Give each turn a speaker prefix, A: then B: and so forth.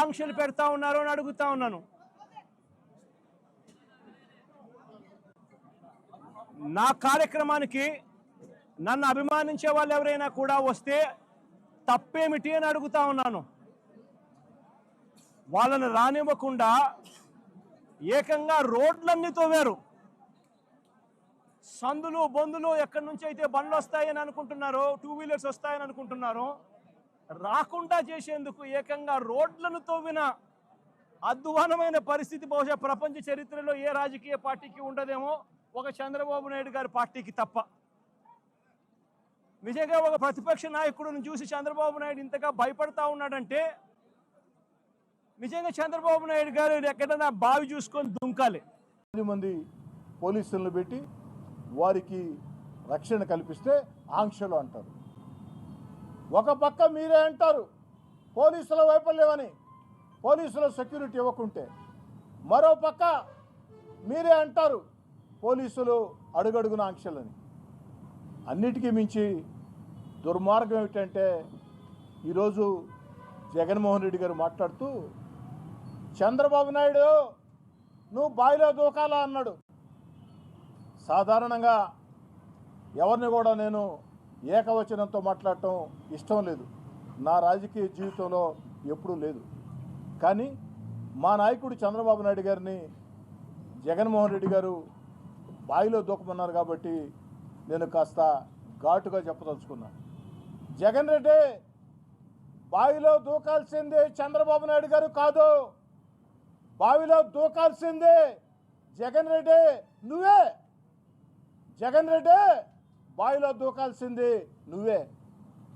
A: ఆంక్షలు పెడతా ఉన్నారు అని అడుగుతా ఉన్నాను. నా కార్యక్రమానికి నన్ను అభిమానించే వాళ్ళు ఎవరైనా కూడా వస్తే తప్పేమిటి అని అడుగుతా ఉన్నాను. వాళ్ళని రానివ్వకుండా ఏకంగా రోడ్లన్నీ తోవారు సందులు బొందులు ఎక్కడి నుంచి అయితే బండ్లు వస్తాయని అనుకుంటున్నారో టూ వీలర్స్ వస్తాయని అనుకుంటున్నారో రాకుండా చేసేందుకు ఏకంగా రోడ్లను తోవిన అధ్వానమైన పరిస్థితి బహుశా ప్రపంచ చరిత్రలో ఏ రాజకీయ పార్టీకి ఉండదేమో ఒక చంద్రబాబు నాయుడు గారి పార్టీకి తప్ప. నిజంగా ఒక ప్రతిపక్ష నాయకుడిని చూసి చంద్రబాబు నాయుడు ఇంతగా భయపడతా ఉన్నాడంటే నిజంగా చంద్రబాబు నాయుడు గారు ఎక్కడైనా బావి చూసుకొని దుంకాలి.
B: పది మంది పోలీసులను పెట్టి వారికి రక్షణ కల్పిస్తే ఆంక్షలు అంటారు. ఒక పక్క మీరే అంటారు పోలీసుల వైఫల్యమని పోలీసుల సెక్యూరిటీ ఇవ్వకుంటే. మరో పక్క మీరే అంటారు పోలీసులు అడుగడుగున ఆంక్షలని. అన్నిటికీ మించి దుర్మార్గం ఏమిటంటే ఈరోజు జగన్మోహన్ రెడ్డి గారు మాట్లాడుతూ చంద్రబాబు నాయుడు నువ్వు బావిలో దూకాలా అన్నాడు. సాధారణంగా ఎవరిని కూడా నేను ఏకవచనంతో మాట్లాడటం ఇష్టం లేదు. నా రాజకీయ జీవితంలో ఎప్పుడూ లేదు. కానీ మా నాయకుడు చంద్రబాబు నాయుడు గారిని జగన్మోహన్ రెడ్డి గారు బావిలో దూకమన్నారు కాబట్టి నేను కాస్త ఘాటుగా చెప్పదలుచుకున్నాను జగన్ రెడ్డి బావిలో దూకాల్సిందే చంద్రబాబు నాయుడు గారు కాదు. బావిలో దూకాల్సిందే జగన్ రెడ్డి నువ్వే. జగన్ రెడ్డి బావిలో దూకాల్సింది నువ్వే.